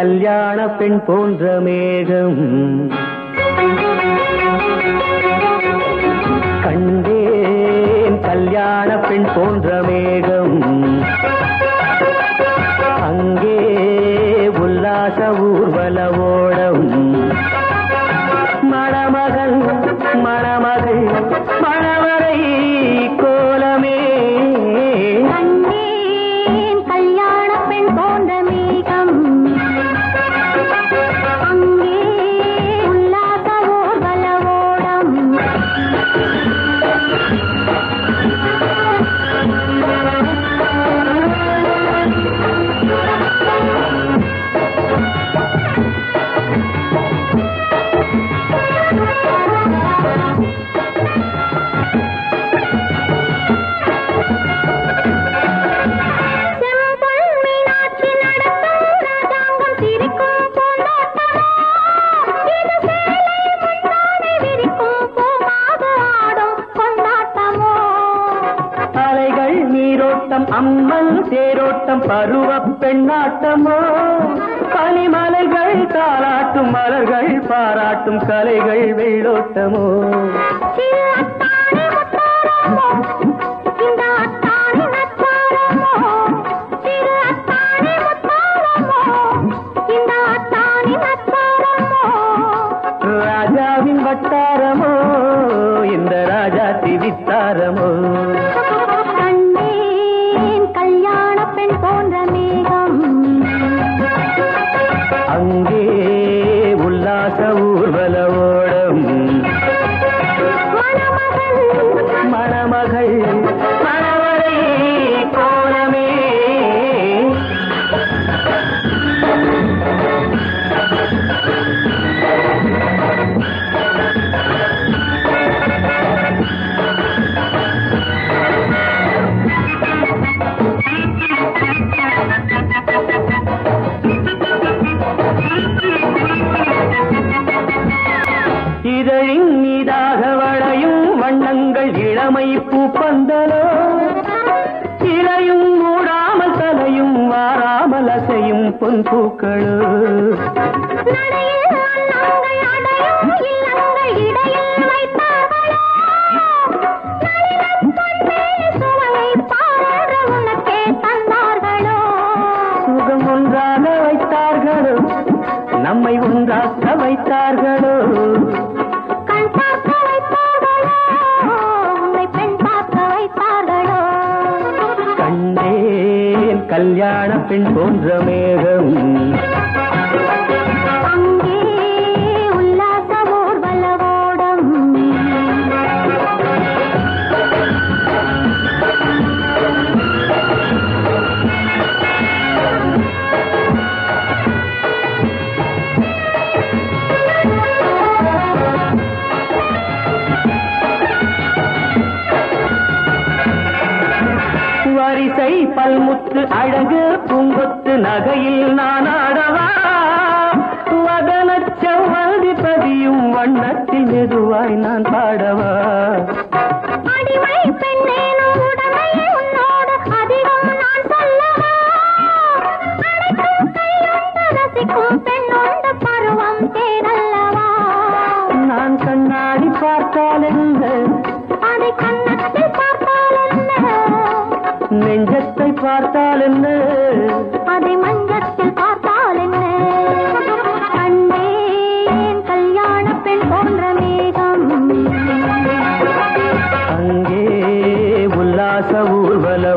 கல்யாண பெண் போன்ற மேகம். கண்டேன் கல்யாண பெண் போன்ற மேகம். அங்கே உல்லாச ஊர்வலவோ நீரோட்டம் அம்மன் தேரோட்டம் பருவ பெண்ணாட்டமோ? பனிமலைகள் தாளாட்டும் மலர்கள் பாராட்டும் கலைகள் வெள்ளோட்டமோ? ராஜாவின் வட்டாரமோ? இந்த ராஜா திவித்தாரமோ? அங்கே உல்லாச மீதாக வளையும் வண்ணங்கள் இளமை பூப்பந்தலோ இலையும் மூடாமல் தலையும் வாராமல் அசையும் பொன் பூக்களோ வைத்தார்களோ. ஒன்றாக நம்மை ஒன்றாக்க வைத்தார்களோ. கல்யாண பெண் போன்ற மேகம். வரிசை பல்முத்து அழகு பூங்கொத்து நகையில் நான் ஆடவா? வதன செவ்வந்தி பதியும் வண்ணத்தில் மெதுவாய் நான் பாடவா? அடிமை பெண்ணேனும் உடமை உன்னோடு நெஞ்சத்தை பார்த்தால் என்ன? அதை மஞ்சத்தில் பார்த்தால் என்ன? கண்டேன் கல்யாண பெண் போன்ற மேகம். அங்கே உல்லாச ஊர்வல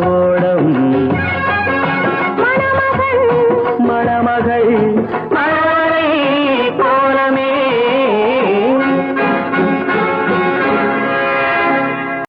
மணமகள். மணமகள்